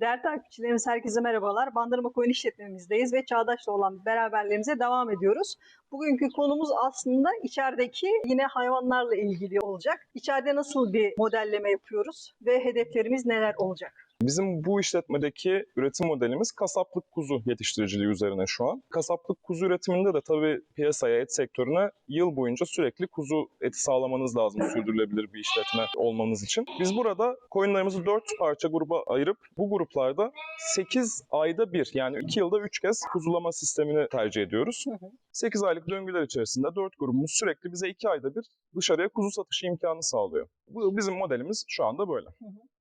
Değerli takipçilerimiz herkese merhabalar. Bandırma Koyun işletmemizdeyiz ve Çağdaş'la olan beraberlerimize devam ediyoruz. Bugünkü konumuz aslında içerideki yine hayvanlarla ilgili olacak. İçeride nasıl bir modelleme yapıyoruz ve hedeflerimiz neler olacak? Bizim bu işletmedeki üretim modelimiz kasaplık kuzu yetiştiriciliği üzerine şu an. Kasaplık kuzu üretiminde de tabii piyasaya, et sektörüne yıl boyunca sürekli kuzu eti sağlamanız lazım sürdürülebilir bir işletme olmanız için. Biz burada koyunlarımızı 4 parça gruba ayırıp bu gruplarda 8 ayda bir yani 2 yılda 3 kez kuzulama sistemini tercih ediyoruz. 8 aylık döngüler içerisinde 4 grubumuz sürekli bize 2 ayda bir dışarıya kuzu satışı imkanı sağlıyor. Bu bizim modelimiz şu anda böyle.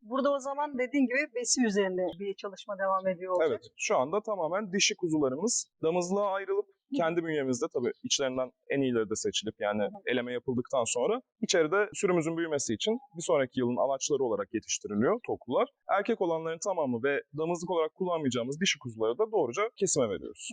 Burada o zaman dediğin gibi besi üzerinde bir çalışma devam ediyor olacak. Evet, şu anda tamamen dişi kuzularımız damızlığa ayrılıp kendi bünyemizde tabii içlerinden en iyileri de seçilip yani eleme yapıldıktan sonra içeride sürümüzün büyümesi için bir sonraki yılın alaçları olarak yetiştiriliyor toklular. Erkek olanların tamamı ve damızlık olarak kullanmayacağımız dişi kuzuları da doğruca kesime veriyoruz.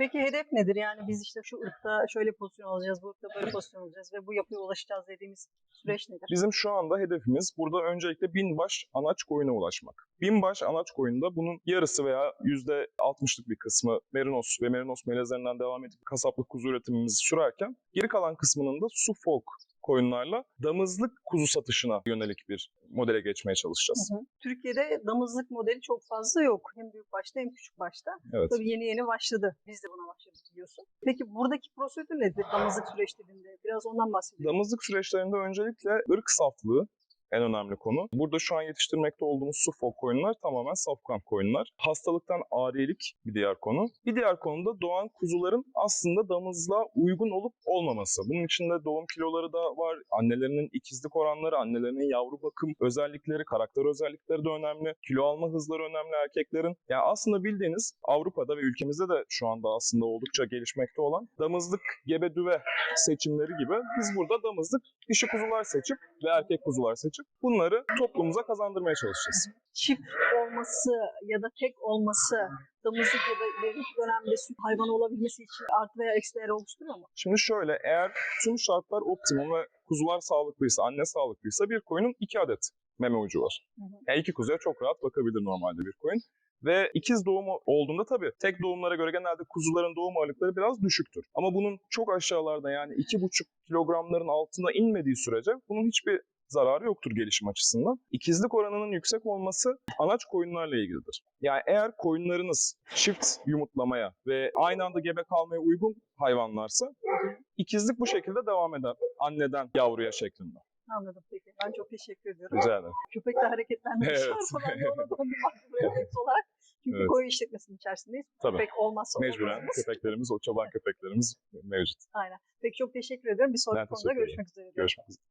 Peki hedef nedir? Yani biz işte şu ırkta şöyle pozisyon alacağız, bu ırkta böyle pozisyon alacağız ve bu yapıya ulaşacağız dediğimiz süreç nedir? Bizim şu anda hedefimiz burada öncelikle bin baş anaç koyuna ulaşmak. Bin baş anaç koyunda bunun yarısı veya yüzde altmışlık bir kısmı merinos ve merinos melezlerinden devam edip kasaplık kuzu üretimimizi sürerken geri kalan kısmının da Suffolk koyunlarla damızlık kuzu satışına yönelik bir modele geçmeye çalışacağız. Hı hı. Türkiye'de damızlık modeli çok fazla yok. Hem büyük başta hem küçük başta. Evet. Tabii yeni yeni başladı. Biz de buna başladık biliyorsun. Peki buradaki prosedür nedir damızlık süreçlerinde? Biraz ondan bahsedelim. Damızlık süreçlerinde öncelikle ırk saflığı en önemli konu. Burada şu an yetiştirmekte olduğumuz Suffolk koyunlar tamamen safkan koyunlar. Hastalıktan ariyelik bir diğer konu. Bir diğer konu da doğan kuzuların aslında damızlığa uygun olup olmaması. Bunun içinde doğum kiloları da var. Annelerinin ikizlik oranları, annelerinin yavru bakım özellikleri, karakter özellikleri de önemli. Kilo alma hızları önemli erkeklerin. Yani aslında bildiğiniz Avrupa'da ve ülkemizde de şu anda aslında oldukça gelişmekte olan damızlık gebe düve seçimleri gibi biz burada damızlık dişi kuzular seçip ve erkek kuzular seçip bunları toplumumuza kazandırmaya çalışacağız. Çift olması ya da tek olması damızlık ya da ileriki dönemde süt hayvanı olabilmesi için artı veya eksi değer oluşturuyor mu? Şimdi şöyle eğer tüm şartlar optimum ve kuzular sağlıklıysa, anne sağlıklıysa bir koyunun iki adet meme ucu var. Hı hı. Yani iki kuzuya çok rahat bakabilir normalde bir koyun. Ve ikiz doğumu olduğunda tabii tek doğumlara göre genelde kuzuların doğum ağırlıkları biraz düşüktür. Ama bunun çok aşağılarda yani iki buçuk kilogramların altına inmediği sürece bunun hiçbir zararı yoktur gelişim açısından. İkizlik oranının yüksek olması anaç koyunlarla ilgilidir. Yani eğer koyunlarınız çift yumurtlamaya ve aynı anda gebe kalmaya uygun hayvanlarsa ikizlik bu şekilde devam eder anneden yavruya şeklinde. Anladım peki. Ben çok teşekkür ediyorum. Rica ederim. Köpek de hareketlenmiş. Evet. De ona döndüm refleks olarak. Çünkü Evet. koyu işletmesinin içerisindeyiz. Tabii. Köpek olmazsa Mecburen olmazımız. köpeklerimiz, o çoban köpeklerimiz mevcut. Aynen. Peki çok teşekkür ederim. Bir sonraki konuda görüşmek üzere. Görüşmek üzere.